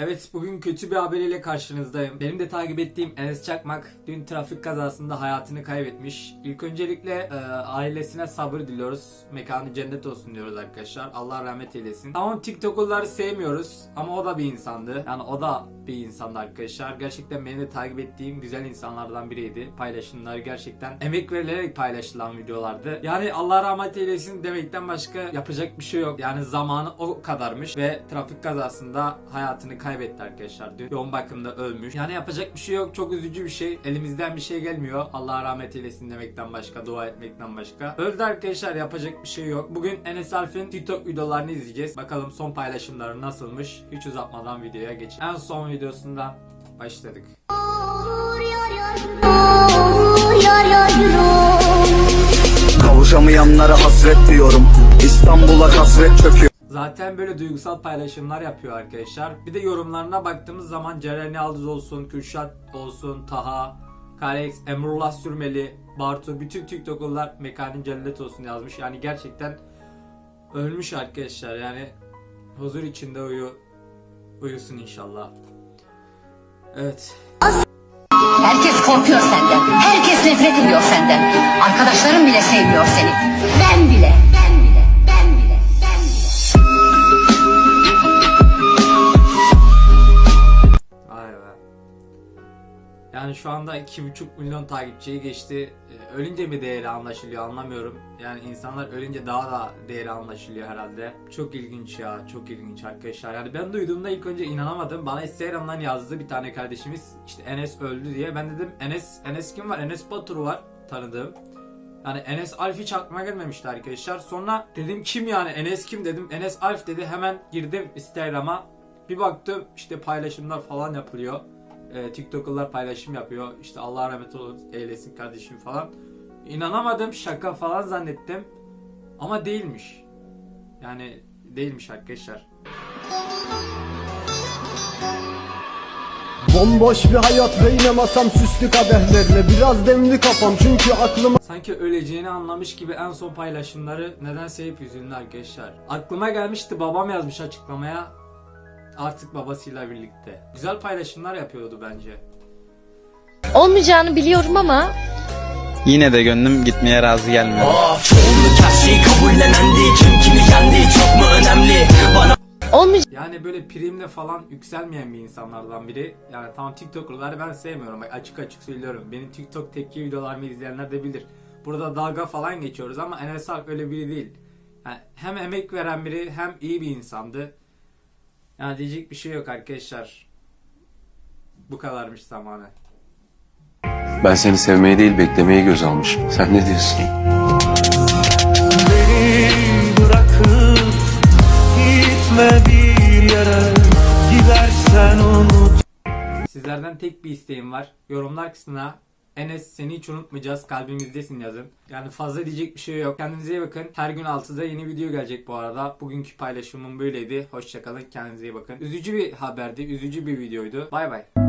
Evet bugün kötü bir haberiyle karşınızdayım. Benim de takip ettiğim Enes Çakmak dün trafik kazasında hayatını kaybetmiş. İlk öncelikle e, ailesine sabır diliyoruz. Mekanı cennet olsun diyoruz arkadaşlar. Allah rahmet eylesin. Tamam TikToker'ları sevmiyoruz ama o da bir insandı. Yani o da bir insandı arkadaşlar. Gerçekten benim de takip ettiğim güzel insanlardan biriydi. Paylaşımları gerçekten emek verilerek paylaşılan videolardı. Yani Allah rahmet eylesin demekten başka yapacak bir şey yok. Yani zamanı o kadarmış ve trafik kazasında hayatını kaybetti arkadaşlar. Dün yoğun bakımda ölmüş. Yani yapacak bir şey yok. Çok üzücü bir şey. Elimizden bir şey gelmiyor. Allah rahmet eylesin demekten başka, dua etmekten başka. Öldü arkadaşlar. Yapacak bir şey yok. Bugün Enes Alf'in TikTok videolarını izleyeceğiz. Bakalım son paylaşımları nasılmış. Hiç uzatmadan videoya geçelim. En son videosundan başladık. Kavuşamayanlara hasret diyorum İstanbul'a kasvet çöküyor Zaten böyle duygusal paylaşımlar yapıyor arkadaşlar. Bir de yorumlarına baktığımız zaman Ceren Yaldız olsun, Kürşat olsun, Taha, Kalex, Emrullah Sürmeli, Bartu bütün TikToker'lar mekanın cennet olsun yazmış. Yani gerçekten ölmüş arkadaşlar. Yani huzur içinde uyu uyusun inşallah. Evet. Herkes korkuyor senden. Herkes nefret ediyor senden. Arkadaşların bile sevmiyor seni. Ben bile. Yani şu anda 2,5 milyon takipçiyi geçti. Ee, Ölünce mi değeri anlaşılıyor anlamıyorum. Yani insanlar ölünce daha da değeri anlaşılıyor herhalde. Çok ilginç ya, çok ilginç arkadaşlar. Yani ben duyduğumda ilk önce inanamadım. Bana Instagram'dan yazdı bir tane kardeşimiz. işte Enes öldü diye. Ben dedim Enes, Enes kim var? Enes Batur var tanıdığım. Yani Enes Alf hiç aklıma gelmemişti arkadaşlar. Sonra dedim kim yani Enes kim dedim. Enes Alf dedi hemen girdim Instagram'a. Bir baktım işte paylaşımlar falan yapılıyor. Ee, TikToker'lar paylaşım yapıyor. İşte Allah rahmet eylesin kardeşim falan. İnanamadım şaka falan zannettim. Ama değilmiş. Yani değilmiş arkadaşlar. Bomboş bir hayat ve yine masam süslü kadehlerle Biraz demli kafam çünkü aklıma Sanki öleceğini anlamış gibi en son paylaşımları nedense hep üzüldü arkadaşlar. Aklıma gelmişti babam yazmış açıklamaya. Artık babasıyla birlikte. Güzel paylaşımlar yapıyordu bence. Olmayacağını biliyorum ama Yine de gönlüm gitmeye razı gelmiyor. Çoğunluk her şeyi kabullenendi Kim kimi yendi çok mu önemli Bana olmayacağını Yani böyle primle falan yükselmeyen bir insanlardan biri. Yani tamam TikToker'ları ben sevmiyorum. Bak açık açık söylüyorum. Benim TikTok tepki videolarımı izleyenler de bilir. Burada dalga falan geçiyoruz ama Enes Alp öyle biri değil. Yani hem emek veren biri hem iyi bir insandı. Yani diyecek bir şey yok arkadaşlar. Bu kadarmış zamanı. Ben seni sevmeyi değil beklemeyi göz almışım. Sen ne diyorsun? Beni bırakıp gitme bir yere Gidersen unut Sizlerden tek bir isteğim var. Yorumlar kısmına Enes seni hiç unutmayacağız kalbimizdesin yazın. Yani fazla diyecek bir şey yok. Kendinize iyi bakın. Her gün 6'da yeni video gelecek bu arada. Bugünkü paylaşımım böyleydi. Hoşçakalın. Kendinize iyi bakın. Üzücü bir haberdi. Üzücü bir videoydu. Bay bay.